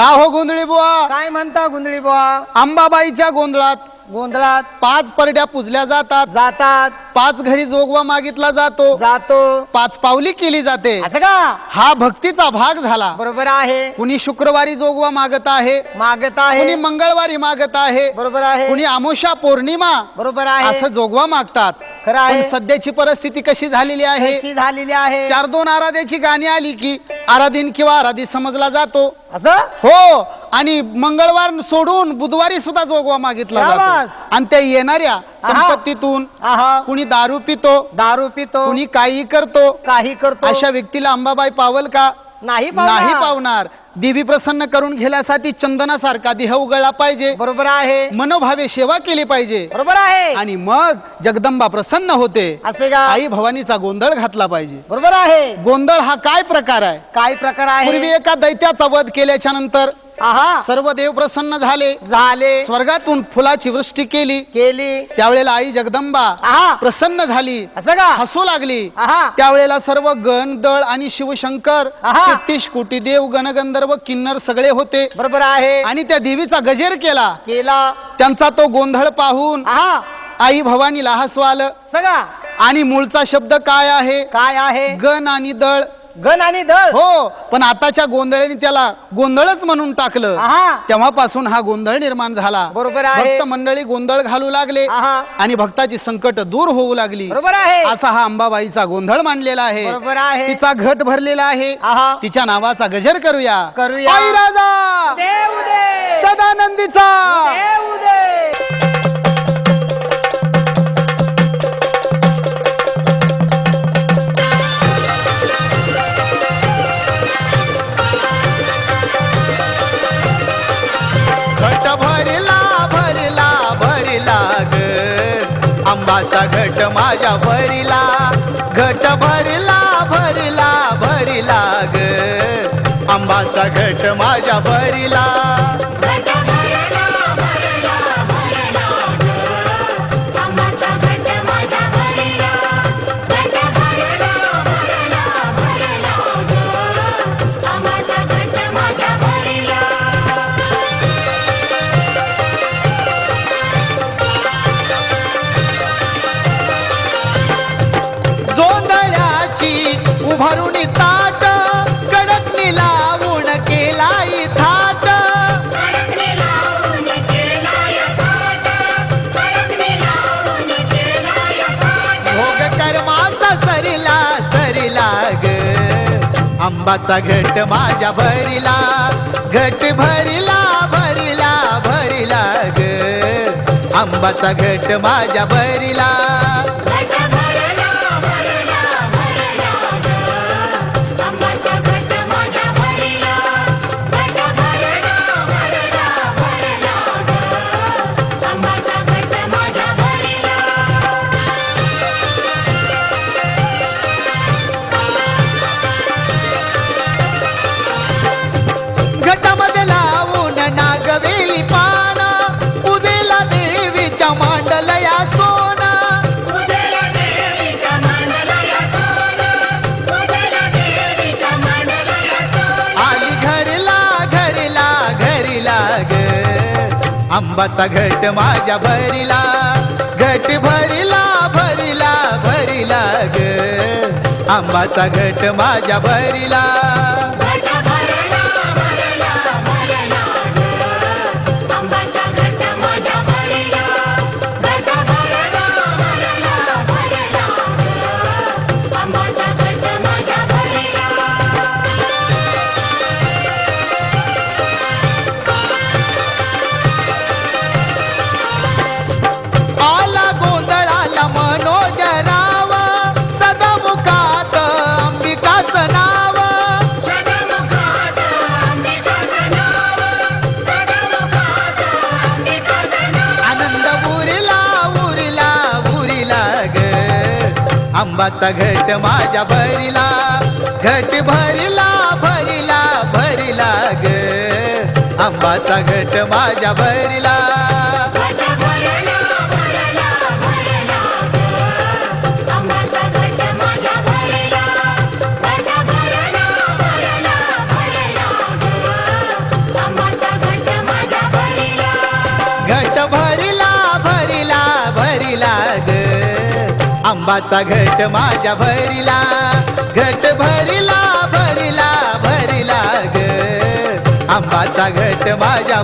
का हो गोंधळी बुवा? काय म्हणता गुंदळी बुवा? अंबाबाईच्या गोंधळात गोंधळात? पाच परड्या पुजल्या जातात. जातात. पाच घरी जोगवा मागितला जातो. जातो. पाच पावली केली जाते. असं का? हा भक्तीचा भाग झाला. बरोबर आहे. कुणी शुक्रवारी जोगवा मागत आहे. मागत कुणी आहे मंगळवारी मागत आहे. बरोबर आहे. कुणी अमोशा पौर्णिमा बरोबर आहे. असं जोगवा मागतात. खरं पण आहे सध्याची परिस्थिती कशी झालेली आहे? झालेली आहे? चार दोन आराध्याची गाणी आली की आराधीन किंवा आराधी समजला जातो. असं? हो आणि मंगळवार सोडून बुधवारी सुद्धा जोगवा मागितला शाबास. जातो आणि त्या येणाऱ्या संपत्तीतून आहा. कुणी दारू पितो दारू पितो. कुणी काही करतो. काही करतो. अशा व्यक्तीला अंबाबाई पावल का? नाही पावणार. नाही पावणार. देवी प्रसन्न करून घेण्यासाठी चंदनासारखा देह उगळला पाहिजे. बरोबर आहे. मनोभावे सेवा केली पाहिजे. बरोबर आहे. आणि मग जगदंबा प्रसन्न होते. असे का? आई भवानीचा गोंधळ घातला पाहिजे. बरोबर आहे. गोंधळ हा काय प्रकार आहे? काय प्रकार पूर्वी आहे एका दैत्याचा वध केल्याच्यानंतर आहा. सर्व देव प्रसन्न झाले. झाले. स्वर्गातून फुलाची वृष्टी केली. केली. त्यावेळेला आई जगदंबा आहा. प्रसन्न झाली. असं का? हसू लागली. आहा. त्यावेळेला सर्व गण दळ आणि शिवशंकर आहा. तेहतीस कोटी देव गणगंधर्व किन्नर सगळे होते. बरोबर आहे. आणि त्या देवीचा गजेर केला. केला. त्यांचा तो गोंधळ पाहून आहा. आई भवानीला हसू आलं. सगळा आणि मूळचा शब्द काय आहे? काय आहे? गण आणि दळ. गण आणि दळ. हो पण आताच्या गोंधळाने त्याला गोंधळच म्हणून टाकलं. आहा. तेव्हापासून हा गोंधळ निर्माण झाला. बरोबर आहे. भक्त मंडळी गोंधळ घालू लागले आहा. आणि भक्ताची संकट दूर होऊ लागली. बरोबर आहे. असा हा अंबाबाईचा गोंधळ मांडलेला आहे. बरोबर आहे. तिचा घट भरलेला आहे. आहा. तिच्या नावाचा गजर करूया. करूया. आई राजा! देव दे सदानंदीचा! देव दे आंबाचा घट माझ्या भरिला घट भरला उभारून ताट कडक लावून केलाई थाट. भोग कर्माचा सरीला सरिला ग आंबाचा घट माझ्या भरीला घट भरीला भरीला भरिला ग आंबाचा घट माझ्या भरीला. आंबाचा घट माझ्या भरिला घट भरिला भरिला भरिला ग. आंबाचा घट माझ्या भरिला. आंबाचा घट माझ्या भरिला घट भरिला भरिला भरिला ग. आंबाचा घट माझ्या भरिला. भरला भरला भरला ग. आंबाचा आंबाचा घट माझ्या भरिला घट भरिला भरिला भरिला ग. आंबाचा घट माझ्या